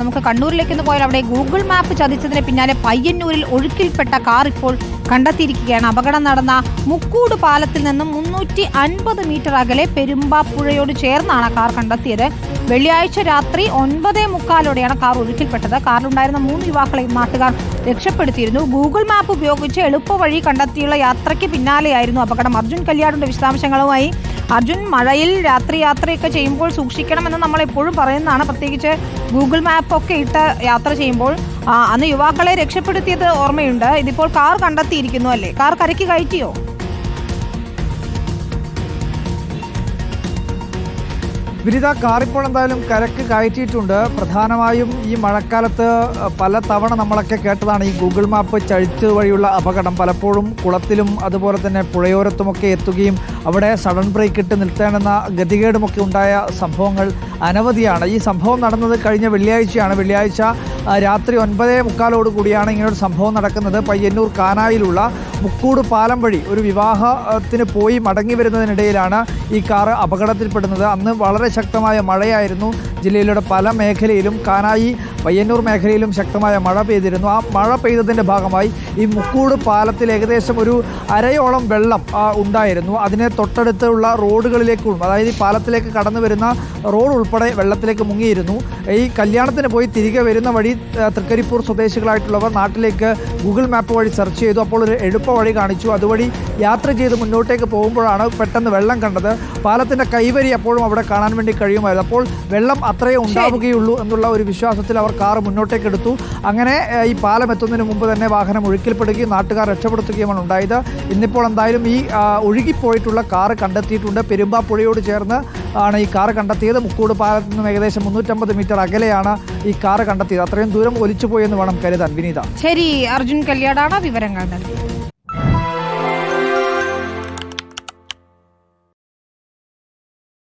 നമുക്ക് കണ്ണൂരിലേക്ക് ഒന്ന് പോയാൽ അവിടെ ഗൂഗിൾ മാപ്പ് ചതിച്ചതിന് പിന്നാലെ പയ്യന്നൂരിൽ ഒഴുക്കിൽപ്പെട്ട കാർ ഇപ്പോൾ കണ്ടെത്തിയിരിക്കുകയാണ്. അപകടം നടന്ന മുക്കൂട് പാലത്തിൽ നിന്നും മുന്നൂറ്റി അൻപത് മീറ്റർ അകലെ പെരുമ്പാപ്പുഴയോട് ചേർന്നാണ് കാർ കണ്ടെത്തിയത്. വെള്ളിയാഴ്ച രാത്രി ഒൻപതേ മുക്കാലോടെയാണ് കാർ ഒഴുക്കിൽപ്പെട്ടത്. കാറിലുണ്ടായിരുന്ന മൂന്ന് യുവാക്കളെയും നാട്ടുകാർ രക്ഷപ്പെടുത്തിയിരുന്നു. ഗൂഗിൾ മാപ്പ് ഉപയോഗിച്ച് എളുപ്പവഴി കണ്ടെത്തിയുള്ള യാത്രയ്ക്ക് പിന്നാലെയായിരുന്നു അപകടം. അർജുൻ കല്യാണിന്റെ വിശദാംശങ്ങളുമായി. അർജുൻ മഴയിൽ രാത്രി യാത്രയൊക്കെ ചെയ്യുമ്പോൾ സൂക്ഷിക്കണമെന്ന് നമ്മൾ എപ്പോഴും പറയുന്നതാണ്. പ്രത്യേകിച്ച് ഗൂഗിൾ മാപ്പ് ഒക്കെ ഇട്ട് യാത്ര ചെയ്യുമ്പോൾ അന്ന് യുവാക്കളെ രക്ഷപ്പെടുത്തിയത് ഓർമ്മയുണ്ട്. ഇതിപ്പോൾ കാർ കണ്ടെത്തിയിരിക്കുന്നു അല്ലേ? കാർ കരയ്ക്ക് കയറ്റിയോ? വിനിത കാറിപ്പോൾ എന്തായാലും കരക്ക് കയറ്റിയിട്ടുണ്ട്. പ്രധാനമായും ഈ മഴക്കാലത്ത് പല തവണ നമ്മളൊക്കെ കേട്ടതാണ് ഈ ഗൂഗിൾ മാപ്പ് ചഴിച്ച് വഴിയുള്ള അപകടം. പലപ്പോഴും കുളത്തിലും അതുപോലെ തന്നെ പുഴയോരത്തുമൊക്കെ എത്തുകയും അവിടെ സഡൻ ബ്രേക്ക് ഇട്ട് നിർത്തേണ്ടെന്ന ഗതികേടുമൊക്കെ ഉണ്ടായ സംഭവങ്ങൾ അനവധിയാണ്. ഈ സംഭവം നടന്നത് കഴിഞ്ഞ വെള്ളിയാഴ്ചയാണ്. വെള്ളിയാഴ്ച രാത്രി ഒൻപതേ മുക്കാലോട് കൂടിയാണ് ഇങ്ങനൊരു സംഭവം നടക്കുന്നത്. പയ്യന്നൂർ കാനായിലുള്ള മുക്കൂട് പാലം വഴി ഒരു വിവാഹത്തിന് പോയി മടങ്ങി വരുന്നതിനിടയിലാണ് ഈ കാറ് അപകടത്തിൽപ്പെടുന്നത്. അന്ന് വളരെ ശക്തമായ മഴയായിരുന്നു. ജില്ലയിലൂടെ പല മേഖലയിലും കാനായി പയ്യന്നൂർ മേഖലയിലും ശക്തമായ മഴ പെയ്തിരുന്നു. ആ മഴ പെയ്തതിന്റെ ഭാഗമായി ഈ മുക്കൂട് പാലത്തിൽ ഏകദേശം ഒരു അരയോളം വെള്ളം ഉണ്ടായിരുന്നു. അതിനെ തൊട്ടടുത്തുള്ള റോഡുകളിലേക്കും അതായത് ഈ പാലത്തിലേക്ക് കടന്നു വരുന്ന റോഡ് ഉൾപ്പെടെ വെള്ളത്തിലേക്ക് മുങ്ങിയിരുന്നു. ഈ കല്യാണത്തിന് പോയി തിരികെ വരുന്ന വഴി തൃക്കരിപ്പൂർ സ്വദേശികളായിട്ടുള്ളവർ നാട്ടിലേക്ക് ഗൂഗിൾ മാപ്പ് വഴി സെർച്ച് ചെയ്തു. അപ്പോൾ ഒരു എളുപ്പ വഴി കാണിച്ചു. അതുവഴി യാത്ര ചെയ്ത് മുന്നോട്ടേക്ക് പോകുമ്പോഴാണ് പെട്ടെന്ന് വെള്ളം കണ്ടത്. പാലത്തിന്റെ കൈവരി അപ്പോഴും അവിടെ കാണാൻ വേണ്ടി കഴിയുമായിരുന്നു. അപ്പോൾ വെള്ളം അത്രയേ ഉണ്ടാവുകയുള്ളൂ എന്നുള്ള ഒരു വിശ്വാസത്തിൽ അവർ കാറ് മുന്നോട്ടേക്ക് എടുത്തു അങ്ങനെ ഈ പാലം എത്തുന്നതിന് മുമ്പ് തന്നെ വാഹനം ഒഴുക്കിൽപ്പെടുകയും നാട്ടുകാർ രക്ഷപ്പെടുത്തുകയുമാണ് ഉണ്ടായത്. ഇന്നിപ്പോൾ എന്തായാലും ഈ ഒഴുകിപ്പോയിട്ടുള്ള കാർ കണ്ടെത്തിയിട്ടുണ്ട്. പെരുമ്പാപ്പുഴയോട് ചേർന്ന് ആണ് ഈ കാർ കണ്ടെത്തിയത്. മുക്കൂട് പാലത്തിൽ നിന്നും ഏകദേശം മുന്നൂറ്റമ്പത് മീറ്റർ അകലെയാണ് ഈ കാർ കണ്ടെത്തിയത്. അത്രയും ദൂരം ഒലിച്ചു പോയെന്ന് വേണം കരുതാൻ. വിനീത. ശരി അർജുൻ കല്യാടാണ് വിവരങ്ങൾ നൽകിയത്